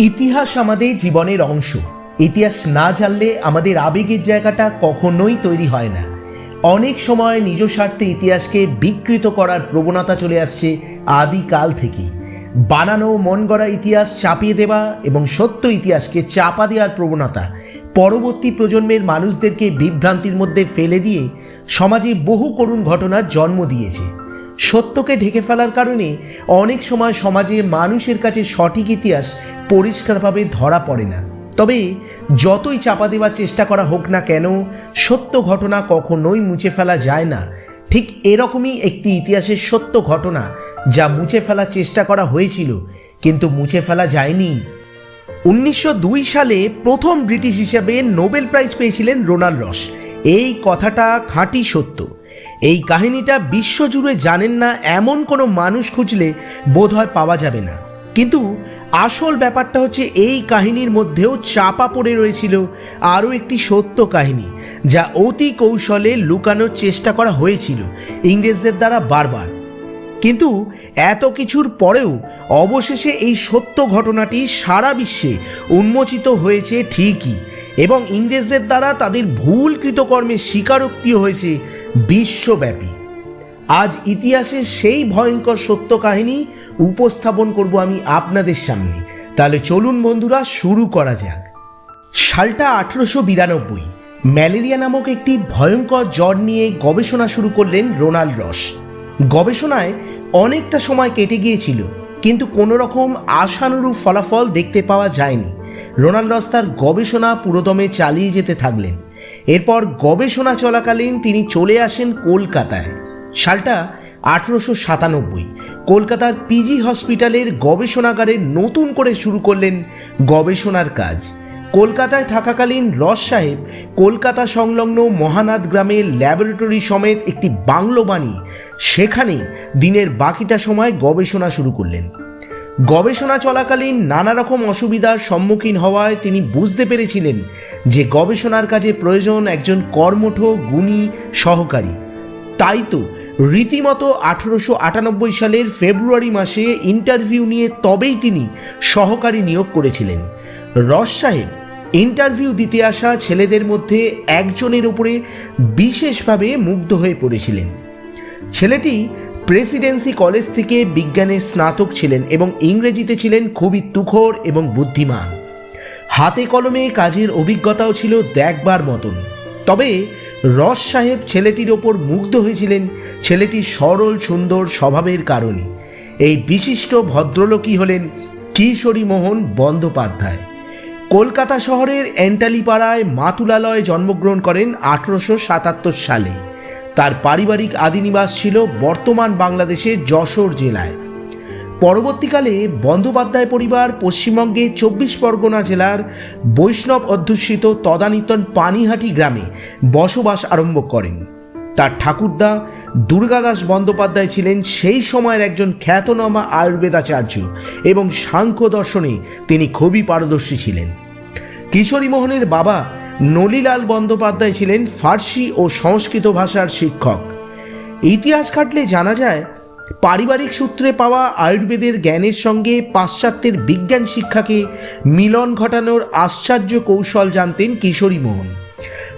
ইতিহাস আমাদের জীবনের অংশ। ইতিহাস না জানলে আমাদের আবেগের জায়গাটা কখনোই তৈরি হয় না। অনেক সময় নিজ স্বার্থে ইতিহাসকে বিকৃত করার প্রবণতা চলে আসছে আদিকাল থেকেই বানানো মন গড়া ইতিহাস চাপিয়ে দেওয়া এবং সত্য ইতিহাসকে চাপা দেওয়ার প্রবণতা পরবর্তী প্রজন্মের মানুষদেরকে বিভ্রান্তির মধ্যে ফেলে দিয়ে সমাজে বহু করুণ ঘটনার জন্ম দিয়েছে। সত্যকে ঢেকে ফেলার কারণে অনেক সময় সমাজে মানুষের কাছে সঠিক ইতিহাস পরিষ্কারভাবে ধরা পড়ে না। তবে যতই চাপা দেওয়ার চেষ্টা করা হোক না কেন, সত্য ঘটনা কখনোই মুছে ফেলা যায় না। ঠিক এরকমই একটি ইতিহাসের সত্য ঘটনা যা মুছে ফেলার চেষ্টা করা হয়েছিল, কিন্তু মুছে ফেলা যায়নি। উনিশশো দুই সালে প্রথম ব্রিটিশ হিসাবে নোবেল প্রাইজ পেয়েছিলেন রোনাল্ড রস। এই কথাটা খাঁটি সত্য। এই কাহিনীটা বিশ্বজুড়ে জানেন না এমন কোনো মানুষ খুঁজলে বোধহয় পাওয়া যাবে না। কিন্তু আসল ব্যাপারটা হচ্ছে এই কাহিনীর মধ্যেও চাপা পড়ে রয়েছিল আরও একটি সত্য কাহিনী যা অতি কৌশলে লুকানোর চেষ্টা করা হয়েছিল ইংরেজদের দ্বারা বারবার। কিন্তু এত কিছুর পরেও অবশেষে এই সত্য ঘটনাটি সারা বিশ্বে উন্মোচিত হয়েছে ঠিকই এবং ইংরেজদের দ্বারা তাদের ভুল কৃতকর্মের স্বীকারোক্তিও হয়েছে বিশ্বব্যাপী। আজ ইতিহাসের সেই ভয়ঙ্কর সত্য কাহিনী উপস্থাপন করব আমি আপনাদের সামনে। তাহলে চলুন বন্ধুরা, শুরু করা যাক। সালটা আঠারোশো বিরানব্বই, ম্যালেরিয়া নামক একটি ভয়ঙ্কর জ্বর নিয়ে গবেষণা শুরু করলেন রোনাল্ড রস। গবেষণায় অনেকটা সময় কেটে গিয়েছিল, কিন্তু কোনো রকম আশানুরূপ ফলাফল দেখতে পাওয়া যায়নি। রোনাল্ড রস তার গবেষণা পুরোদমে চালিয়ে যেতে থাকলেন। এরপর গবেষণা চলাকালীন তিনি চলে আসেন কলকাতায়। সালটা আঠেরোশো সাতানব্বই। কলকাতার পিজি হসপিটালের গবেষণাগারে নতুন করে শুরু করলেন গবেষণার কাজ। কলকাতায় থাকাকালীন রস সাহেব কলকাতা সংলগ্ন মহানাদ গ্রামের ল্যাবরেটরি সমেত একটি বাংলো বানিয়ে সেখানে দিনের বাকিটা সময় গবেষণা শুরু করলেন। গবেষণা চলাকালীন নানা রকম অসুবিধার সম্মুখীন হওয়ায় তিনি বুঝতে পেরেছিলেন যে গবেষণার কাজে প্রয়োজন একজন কর্মঠ, গুণী সহকারী। তাই তো রীতিমতো আঠারোশো আটানব্বই সালের ফেব্রুয়ারি মাসে ইন্টারভিউ নিয়ে তবেই তিনি সহকারী নিয়োগ করেছিলেন। রস সাহেব, ইন্টারভিউ দিতে আসা ছেলেদের মধ্যে একজনের উপরে বিশেষভাবে মুগ্ধ হয়ে পড়েছিলেন। ছেলেটি প্রেসিডেন্সি কলেজ থেকে বিজ্ঞানের স্নাতক ছিলেন এবং ইংরেজিতে ছিলেন খুবই তুখর এবং বুদ্ধিমান। হাতে কলমে কাজের অভিজ্ঞতাও ছিল দেখবার মতন। তবে রস সাহেব ছেলেটির ওপর মুগ্ধ হয়েছিলেন ছেলেটির সরল সুন্দর স্বভাবের কারণে। এই বিশিষ্ট ভদ্রলোকই হলেন কিশোরী মোহন বন্দ্যোপাধ্যায়। কলকাতা শহরের এন্টালিপাড়ায় মাতুলালয়ে জন্মগ্রহণ করেন আঠেরোশো সাতাত্তর সালে। তার পারিবারিক আদিনিবাস ছিল বর্তমান বাংলাদেশের যশোর জেলায়। পরবর্তীকালে বন্দ্যোপাধ্যায় পরিবার পশ্চিমবঙ্গে চব্বিশ পরগনা জেলার বৈষ্ণব অধ্যুষিত তদানীতন পানিহাটি গ্রামে বসবাস আরম্ভ করেন। তার ঠাকুরদা দুর্গাদাস বন্দ্যোপাধ্যায় ছিলেন সেই সময়ের একজন খ্যাতনামা আয়ুর্বেদাচার্য এবং সাংখ্য দর্শনে তিনি খুবই পারদর্শী ছিলেন। কিশোরী মোহনের বাবা নলিলাল বন্দ্যোপাধ্যায় ছিলেন ফার্সি ও সংস্কৃত ভাষার শিক্ষক। ইতিহাস ঘাটলে জানা যায়, পারিবারিক সূত্রে পাওয়া আয়ুর্বেদের জ্ঞানের সঙ্গে পাশ্চাত্যের বিজ্ঞান শিক্ষাকে মিলন ঘটানোর আশ্চর্য কৌশল জানতেন কিশোরী মোহন।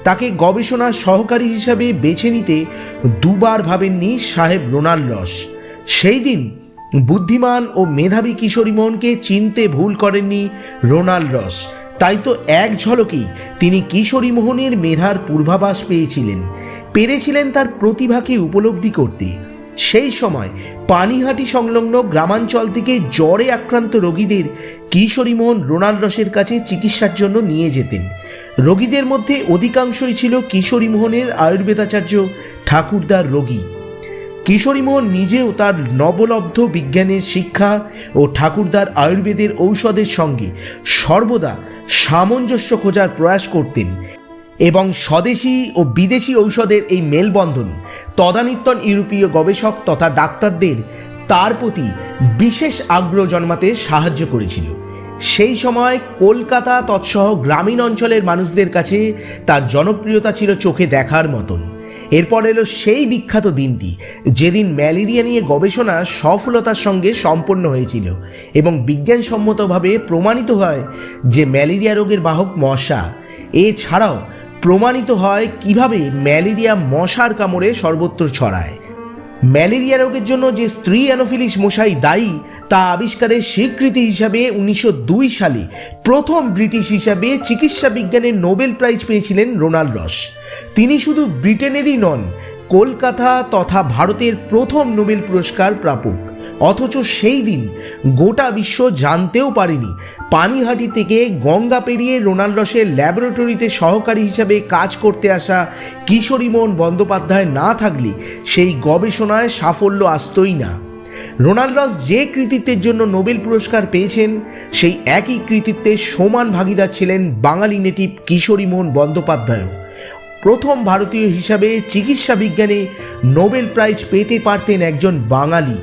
তাকে গবেষণার সহকারী হিসাবে বেছে নিতে দুবার ভাবেননি সাহেব রোনাল্ড রস। সেই দিন বুদ্ধিমান ও মেধাবী কিশোরী মোহনকে চিনতে ভুল করেননি রোনাল্ড রস। তাই তো এক ঝলকেই তিনি কিশোরী মোহনের মেধার পূর্বাভাস পেয়েছিলেন। পেরেছিলেন তার প্রতিভাকে উপলব্ধি করতে। সেই সময় পানিহাটি সংলগ্ন গ্রামাঞ্চল থেকে জ্বরে আক্রান্ত রোগীদের কিশোরী মোহন রোনাল্ড রসের কাছে চিকিৎসার জন্য নিয়ে যেতেন। রোগীদের মধ্যে অধিকাংশই ছিল কিশোরী মোহনের আয়ুর্বেদাচার্য ঠাকুরদার রোগী। কিশোরীমোহন নিজেও তার নবলব্ধ বিজ্ঞানের শিক্ষা ও ঠাকুরদার আয়ুর্বেদের ঔষধের সঙ্গে সর্বদা সামঞ্জস্য খোঁজার প্রয়াস করতেন এবং স্বদেশি ও বিদেশি ঔষধের এই মেলবন্ধন, তদানীন্তন ইউরোপীয় গবেষক তথা ডাক্তারদের তার প্রতি বিশেষ আগ্রহ জন্মাতে সাহায্য করেছিল। সেই সময় কলকাতা তৎসহ গ্রামীণ অঞ্চলের মানুষদের কাছে তার জনপ্রিয়তা ছিল চোখে দেখার মতন। এরপর এলো সেই বিখ্যাত দিনটি, যেদিন ম্যালেরিয়া নিয়ে গবেষণা সফলতার সঙ্গে সম্পন্ন হয়েছিল এবং বিজ্ঞানসম্মতভাবে প্রমাণিত হয় যে ম্যালেরিয়া রোগের বাহক মশা। এছাড়াও প্রমাণিত হয় কীভাবে ম্যালেরিয়া মশার কামড়ে সর্বত্র ছড়ায়। ম্যালেরিয়া রোগের জন্য যে স্ত্রী অ্যানোফিলিস মশাই দায়ী, তা আবিষ্কারের স্বীকৃতি হিসাবে উনিশশো দুই সালে প্রথম ব্রিটিশ হিসাবে চিকিৎসা বিজ্ঞানের নোবেল প্রাইজ পেয়েছিলেন রোনাল্ড রস। তিনি শুধু ব্রিটেনেরই নন, কলকাতা তথা ভারতের প্রথম নোবেল পুরস্কার প্রাপক। অথচ সেই দিন গোটা বিশ্ব জানতেও পারেনি, পানিহাটি থেকে গঙ্গা পেরিয়ে রোনাল্ড রসের ল্যাবরেটরিতে সহকারী হিসাবে কাজ করতে আসা কিশোরীমোহন বন্দ্যোপাধ্যায় না থাকলে সেই গবেষণায় সাফল্য আসতই না। রোনাল্ড রস যে কৃতিত্বের জন্য নোবেল পুরস্কার পেয়েছেন, সেই একই কৃতিত্বের সমান ভাগিদার ছিলেন বাঙালি নেটিভ কিশোরীমোহন বন্দ্যোপাধ্যায়ও। প্রথম ভারতীয় হিসাবে চিকিৎসা বিজ্ঞানে নোবেল প্রাইজ পেতে পারতেন একজন বাঙালি।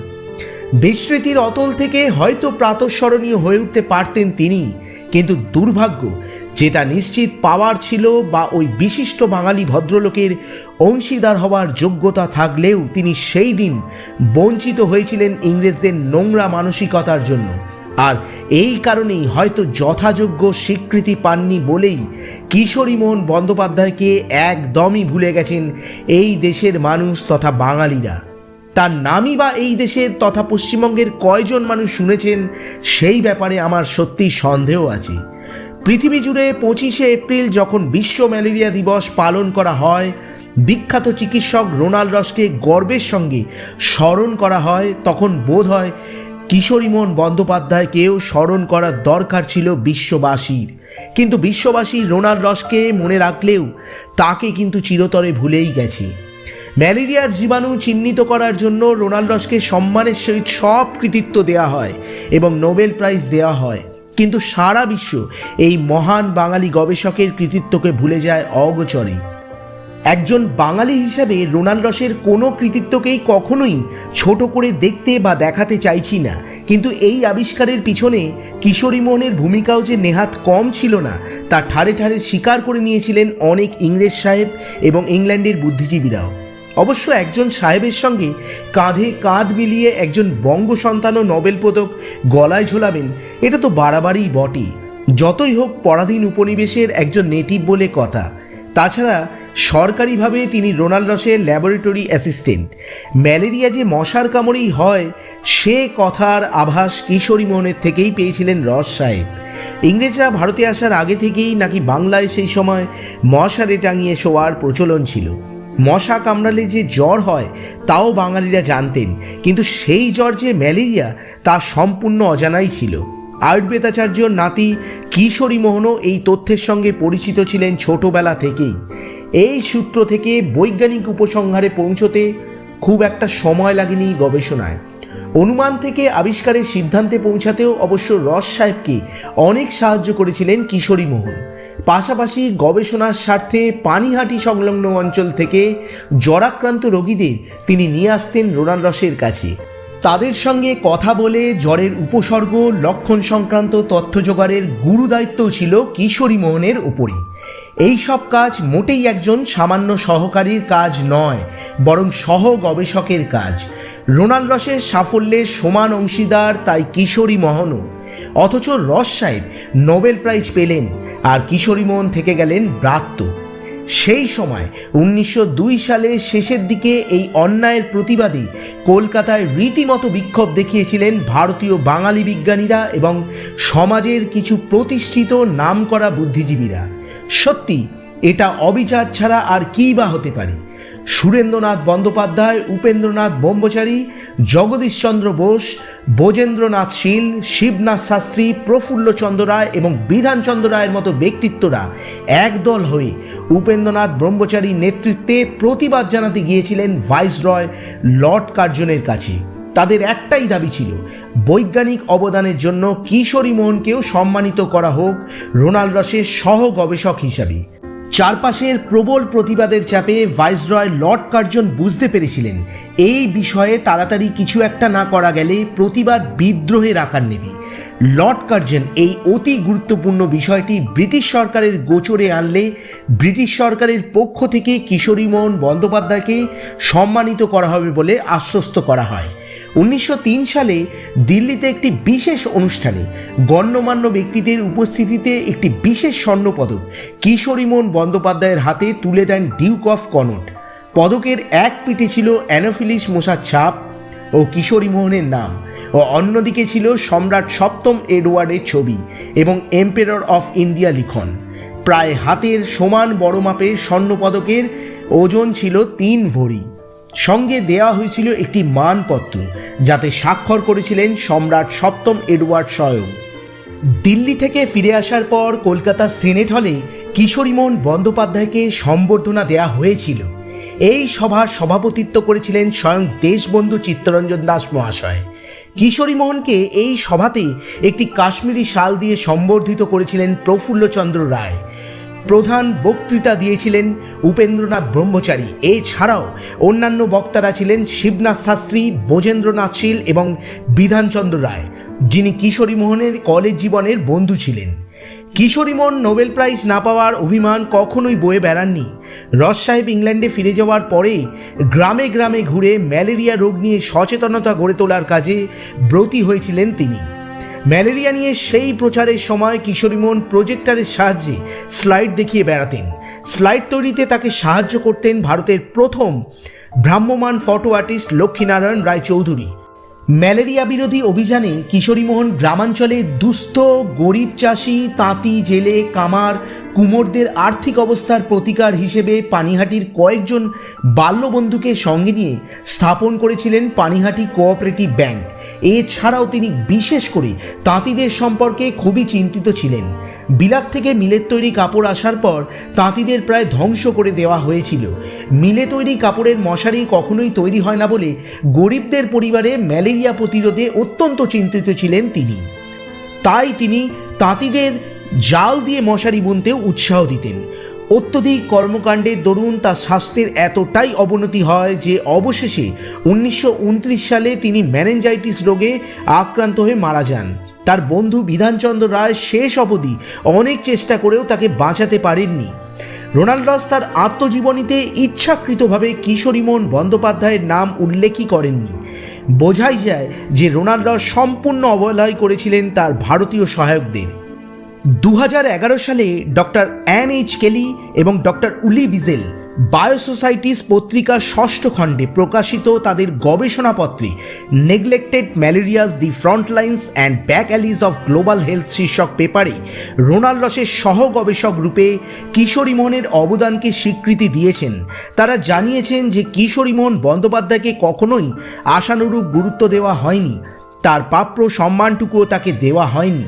বিস্মৃতির অতল থেকে হয়তো প্রাতঃস্মরণীয় হয়ে উঠতে পারতেন তিনি, কিন্তু দুর্ভাগ্য, যেটা নিশ্চিত পাওয়ার ছিল বা ওই বিশিষ্ট বাঙালি ভদ্রলোকের অংশীদার হওয়ার যোগ্যতা থাকলেও তিনি সেই দিন বঞ্চিত হয়েছিলেন ইংরেজদের নোংরা মানসিকতার জন্য। আর এই কারণেই হয়তো যথাযোগ্য স্বীকৃতি পাননি বলেই কিশোরী মোহন বন্দ্যোপাধ্যায়কে একদমই ভুলে গেছেন এই দেশের মানুষ তথা বাঙালিরা। তার নামই বা এই দেশের তথা পশ্চিমবঙ্গের কয়জন মানুষ শুনেছেন সেই ব্যাপারে আমার সত্যি সন্দেহ আছে। পৃথিবী জুড়ে পঁচিশে এপ্রিল যখন বিশ্ব ম্যালেরিয়া দিবস পালন করা হয়, বিখ্যাত চিকিৎসক রোনাল্ড রসকে গর্বের সঙ্গে স্মরণ করা হয়, তখন বোধ হয় কিশোরীমোহন বন্দ্যোপাধ্যায়কেও স্মরণ করার দরকার ছিল বিশ্ববাসীর। কিন্তু বিশ্ববাসী রোনাল্ড রসকে মনে রাখলেও তাকে কিন্তু চিরতরে ভুলেই গেছে। ম্যালেরিয়ার জীবাণু চিহ্নিত করার জন্য রোনাল্ডসকে সম্মানের সহিত সব কৃতিত্ব দেওয়া হয় এবং নোবেল প্রাইজ দেওয়া হয়। কিন্তু সারা বিশ্ব এই মহান বাঙালি গবেষকের কৃতিত্বকে ভুলে যায় অগোচরে। একজন বাঙালি হিসাবে রোনাল্ড রসের কোনো কৃতিত্বকেই কখনোই ছোট করে দেখতে বা দেখাতে চাইছি না। কিন্তু এই আবিষ্কারের পিছনে কিশোরী মোহনের ভূমিকাও যে নেহাত কম ছিল না, তা ঠারে ঠারে স্বীকার করে নিয়েছিলেন অনেক ইংরেজ সাহেব এবং ইংল্যান্ডের বুদ্ধিজীবীরাও। অবশ্য একজন সাহেবের সঙ্গে কাঁধে কাঁধ মিলিয়ে একজন বঙ্গ সন্তানও নোবেল পদক গলায় ঝোলাবেন, এটা তো বাড়াবাড়ি বটে যতই হোক পরাধীন উপনিবেশের একজন নেটিভ বলে কথা। তাছাড়া সরকারিভাবে তিনি রোনাল্ড রসের ল্যাবরেটরি অ্যাসিস্ট্যান্ট। ম্যালেরিয়া যে মশার কামড়েই হয়, সে কথার আভাস কিশোরী মোহনের থেকেই পেয়েছিলেন রস সাহেব। ইংরেজরা ভারতে আসার আগে থেকেই নাকি বাংলায় সেই সময় মশারে টাঙিয়ে শোয়ার প্রচলন ছিল। মশা কামড়ালে যে জ্বর হয়, তাও বাঙালিরা জানতেন, কিন্তু সেই জ্বর যে ম্যালেরিয়া, তা সম্পূর্ণ অজানাই ছিল। আয়ুর্বেদাচার্যর নাতি কিশোরী মোহনও এই তথ্যের সঙ্গে পরিচিত ছিলেন ছোটবেলা থেকেই। এই সূত্র থেকে বৈজ্ঞানিক উপসংহারে পৌঁছতে খুব একটা সময় লাগেনি গবেষণায়। অনুমান থেকে আবিষ্কারের সিদ্ধান্তে পৌঁছাতেও অবশ্য রস সাহেবকে অনেক সাহায্য করেছিলেন কিশোরী মোহন। পাশাপাশি গবেষণার স্বার্থে পানিহাটি সংলগ্ন অঞ্চল থেকে জ্বরাক্রান্ত রোগীদের তিনি নিয়ে আসতেন রোনাল রসের কাছে। তাদের সঙ্গে কথা বলে জ্বরের উপসর্গ, লক্ষণ সংক্রান্ত তথ্য জোগাড়ের গুরু দায়িত্বও ছিল কিশোরী মোহনের উপরই। এই সব কাজ মোটেই একজন সামান্য সহকারীর কাজ নয়, বরং সহ গবেষকের কাজ। রোনাল্ড রসের সাফল্যের সমান অংশীদার তাই কিশোরী মোহনও। অথচ রস সাহেব নোবেল প্রাইজ পেলেন আর কিশোরী মোহন থেকে গেলেন ব্রাত্য। সেই সময় উনিশশো দুই সালের শেষের দিকে এই অন্যায়ের প্রতিবাদে কলকাতায় রীতিমতো বিক্ষোভ দেখিয়েছিলেন ভারতীয় বাঙালি বিজ্ঞানীরা এবং সমাজের কিছু প্রতিষ্ঠিত নামকরা বুদ্ধিজীবীরা। সত্যি, এটা অবিচার ছাড়া আর কী বা হতে পারে? সুরেন্দ্রনাথ বন্দ্যোপাধ্যায়, উপেন্দ্রনাথ ব্রহ্মচারী জগদীশচন্দ্র বোস, বোজেন্দ্রনাথ শীল, শিবনাথ শাস্ত্রী প্রফুল্লচন্দ্র রায় এবং বিধানচন্দ্র রায়ের মতো ব্যক্তিত্বরা একদল হয়ে উপেন্দ্রনাথ ব্রহ্মচারীর নেতৃত্বে প্রতিবাদ জানাতে গিয়েছিলেন ভাইসরয় লর্ড কার্জনের কাছে। তাদের একটাই দাবি ছিল, বৈজ্ঞানিক অবদানের জন্য কিশোরী মোহনকেও সম্মানিত করা হোক রোনাল্ড রসের সহ গবেষক হিসাবে। চারপাশের প্রবল প্রতিবাদের চাপে ভাইসরয় লর্ড কার্জন বুঝতে পেরেছিলেন, এই বিষয়ে তাড়াতাড়ি কিছু একটা না করা গেলে প্রতিবাদ বিদ্রোহের আকার নেবে। লর্ড কার্জন এই অতি গুরুত্বপূর্ণ বিষয়টি ব্রিটিশ সরকারের গোচরে আনলে ব্রিটিশ সরকারের পক্ষ থেকে কিশোরী মোহন বন্দ্যোপাধ্যায়কে সম্মানিত করা হবে বলে আশ্বস্ত করা হয়। উনিশশো তিন সালে দিল্লিতে একটি বিশেষ অনুষ্ঠানে গণ্যমান্য ব্যক্তিদের উপস্থিতিতে একটি বিশেষ স্বর্ণপদক মোহন বন্দ্যোপাধ্যায়ের হাতে তুলে দেন ডিউক অফ কনট পদকের এক পিঠে ছিল অ্যানোফিলিস মশার ছাপ ও কিশোরী মোহনের নাম ও অন্যদিকে ছিল সম্রাট সপ্তম এডওয়ার্ডের ছবি এবং এম্পেরর অফ ইন্ডিয়া লিখন। প্রায় হাতের সমান বড় মাপের স্বর্ণপদকের ওজন ছিল তিন ভরি। সঙ্গে দেওয়া হয়েছিল একটি মানপত্র যাতে স্বাক্ষর করেছিলেন সম্রাট সপ্তম এডওয়ার্ড স্বয়ং। দিল্লি থেকে ফিরে আসার পর কলকাতা সিনেট হলে কিশোরীমোহন বন্দ্যোপাধ্যায়কে সম্বর্ধনা দেয়া হয়েছিল। এই সভার সভাপতিত্ব করেছিলেন স্বয়ং দেশবন্ধু চিত্তরঞ্জন দাস মহাশয়। কিশোরী মোহনকে এই সভাতে একটি কাশ্মীরি শাল দিয়ে সম্বর্ধিত করেছিলেন প্রফুল্লচন্দ্র রায়। প্রধান বক্তৃতা দিয়েছিলেন উপেন্দ্রনাথ ব্রহ্মচারী। এছাড়াও অন্যান্য বক্তারা ছিলেন শিবনাথ শাস্ত্রী, বোজেন্দ্রনাথ শীল এবং বিধানচন্দ্র রায়, যিনি কিশোরী মোহনের কলেজ জীবনের বন্ধু ছিলেন। কিশোরী মোহন নোবেল প্রাইজ না পাওয়ার অভিমান কখনোই বয়ে বেড়াননি। রস সাহেব ইংল্যান্ডে ফিরে যাওয়ার পরে গ্রামে গ্রামে ঘুরে ম্যালেরিয়া রোগ নিয়ে সচেতনতা গড়ে তোলার কাজে ব্রতী হয়েছিলেন তিনি। ম্যালেরিয়া নিয়ে সেই প্রচারের সময় কিশোরীমোহন প্রজেক্টারের সাহায্যে স্লাইড দেখিয়ে বেড়াতেন। স্লাইড তৈরিতে তাকে সাহায্য করতেন ভারতের প্রথম ভ্রাম্যমান photo artist Lakshminarayan Roy Chowdhury malaria বিরোধী অভিযানে কিশোরীমোহন গ্রামাঞ্চলে দুস্থ, গরিব চাষি, তাঁতি, জেলে, কামার, কুমোরদের আর্থিক অবস্থার প্রতিকার হিসেবে পানিহাটির কয়েকজন বাল্যবন্ধুকে সঙ্গে নিয়ে স্থাপন করেছিলেন পানিহাটি কোঅপারেটিভ ব্যাংক। এছাড়াও তিনি বিশেষ করে তাঁতিদের সম্পর্কে খুবই চিন্তিত ছিলেন। বিলাত থেকে মিলের তৈরি কাপড় আসার পর তাঁতিদের প্রায় ধ্বংস করে দেওয়া হয়েছিল। মিলে তৈরি কাপড়ের মশারি কখনোই তৈরি হয় না বলে গরিবদের পরিবারে ম্যালেরিয়া প্রতিরোধে অত্যন্ত চিন্তিত ছিলেন তিনি। তাই তিনি তাঁতিদের জাল দিয়ে মশারি বুনতেও উৎসাহ দিতেন। অত্যধিক কর্মকাণ্ডের দরুন তার স্বাস্থ্যের এতটাই অবনতি হয় যে অবশেষে উনিশশো উনত্রিশ সালে তিনি ম্যানেঞ্জাইটিস রোগে আক্রান্ত হয়ে মারা যান। তার বন্ধু বিধানচন্দ্র রায় শেষ অবধি অনেক চেষ্টা করেও তাকে বাঁচাতে পারেননি। রোনাল্ড রস তার আত্মজীবনীতে ইচ্ছাকৃতভাবে কিশোরীমোহন বন্দ্যোপাধ্যায়ের নাম উল্লেখই করেননি। বোঝাই যায় যে রোনাল্ড রস সম্পূর্ণ অবহেলাই করেছিলেন তার ভারতীয় সহায়কদের। দু হাজার এগারো সালে ডক্টর অ্যান এইচ কেলি এবং ডক্টর উলি বিজেল বায়োসোসাইটিস পত্রিকার ষষ্ঠ খণ্ডে প্রকাশিত তাদের গবেষণাপত্রে neglected malarias, the front lines and back allies of global health শীর্ষক পেপারে রোনাল্ড রসের সহ গবেষক রূপে কিশোরী মোহনের অবদানকে স্বীকৃতি দিয়েছেন। তারা জানিয়েছেন যে কিশোরী মোহন বন্দ্যোপাধ্যায়কে কখনোই আশানুরূপ গুরুত্ব দেওয়া হয়নি। তার প্রাপ্য সম্মানটুকুও তাকে দেওয়া হয়নি।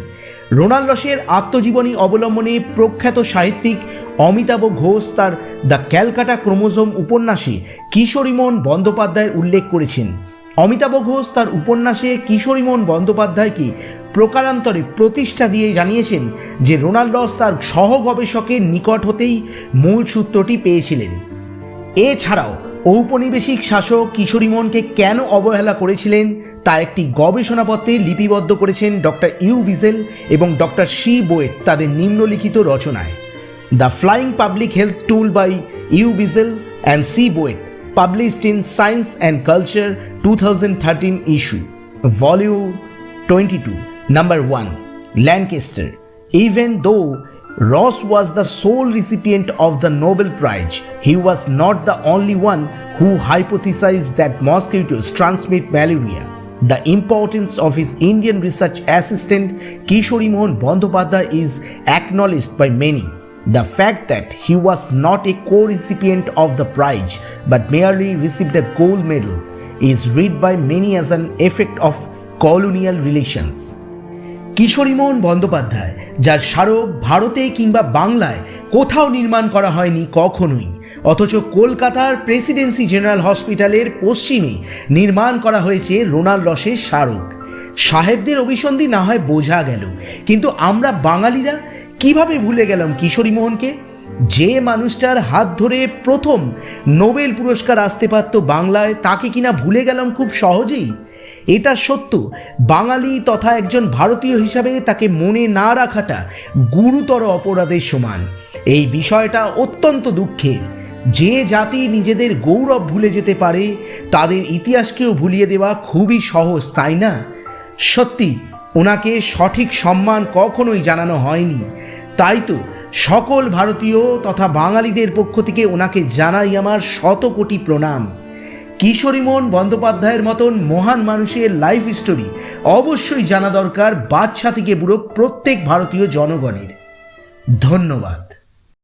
রোনাল্ড রসের আত্মজীবনী অবলম্বনে প্রখ্যাত সাহিত্যিক অমিতাভ ঘোষ তার দ্য ক্যালকাটা ক্রোমোজোম উপন্যাসে কিশোরীমোহন বন্দ্যোপাধ্যায়ের উল্লেখ করেছেন। অমিতাভ ঘোষ তার উপন্যাসে কিশোরীমোহন বন্দ্যোপাধ্যায়কে প্রকারান্তরে প্রতিষ্ঠা দিয়ে জানিয়েছেন যে রোনাল্ড রস তার সহ গবেষকের নিকট হতেই মূল সূত্রটি পেয়েছিলেন। এছাড়াও ঔপনিবেশিক শাসক কিশোরীমোহনকে কেন অবহেলা করেছিলেন? তা একটি গবেষণাপত্রে লিপিবদ্ধ করেছেন ডক্টর ইউ বিজেল এবং ডক্টর শি বোয়েট তাদের নিম্নলিখিত রচনায় the flying public health tool by U Beisel and C Boete published in science and culture two thousand thirteen issue volume twenty two number one Lancaster Even though Ross was the sole recipient of the Nobel Prize, he was not the only one who hypothesized that mosquitoes transmit malaria. The importance of his Indian research assistant Kishori Mohan Bandyopadhyay is acknowledged by many. The fact that he was not a co-recipient of the prize but merely received a gold medal is read by many as an effect of colonial relations. Kishorimohan Bandyopadhyay যার স্মারক ভারতে কিংবা বাংলায় কোথাও নির্মাণ করা হয়নি কখনোই অথচ কলকাতার প্রেসিডেন্সি জেনারেল হসপিটালের পশ্চিমে নির্মাণ করা হয়েছে রোনাল্ড রসের স্মারক। সাহেবদের অভিসন্ধি না হয় বোঝা গেল। কিন্তু আমরা বাঙালিরা কীভাবে ভুলে গেলাম কিশোরী মোহনকে? যে মানুষটার হাত ধরে প্রথম নোবেল পুরস্কার আসতে পারত বাংলায়, তাকে কিনা ভুলে গেলাম খুব সহজেই? এটা সত্য। বাঙালি তথা একজন ভারতীয় হিসাবে তাকে মনে না রাখাটা গুরুতর অপরাধের সমান। এই বিষয়টা অত্যন্ত দুঃখের। যে জাতি নিজেদের গৌরব ভুলে যেতে পারে, তাদের ইতিহাসকেও ভুলিয়ে দেওয়া খুবই সহজ, তাই না? সত্যি, ওনাকে সঠিক সম্মান কখনোই জানানো হয়নি। তাই তো সকল ভারতীয় তথা বাঙালিদের পক্ষ থেকে ওনাকে জানাই আমার শত কোটি প্রণাম। কিশোরীমোহন বন্দ্যোপাধ্যায়ের মতন মহান মানুষের লাইফ স্টোরি অবশ্যই জানা দরকার বাচ্চা থেকে বুড়ো প্রত্যেক ভারতীয় জনগণের। ধন্যবাদ।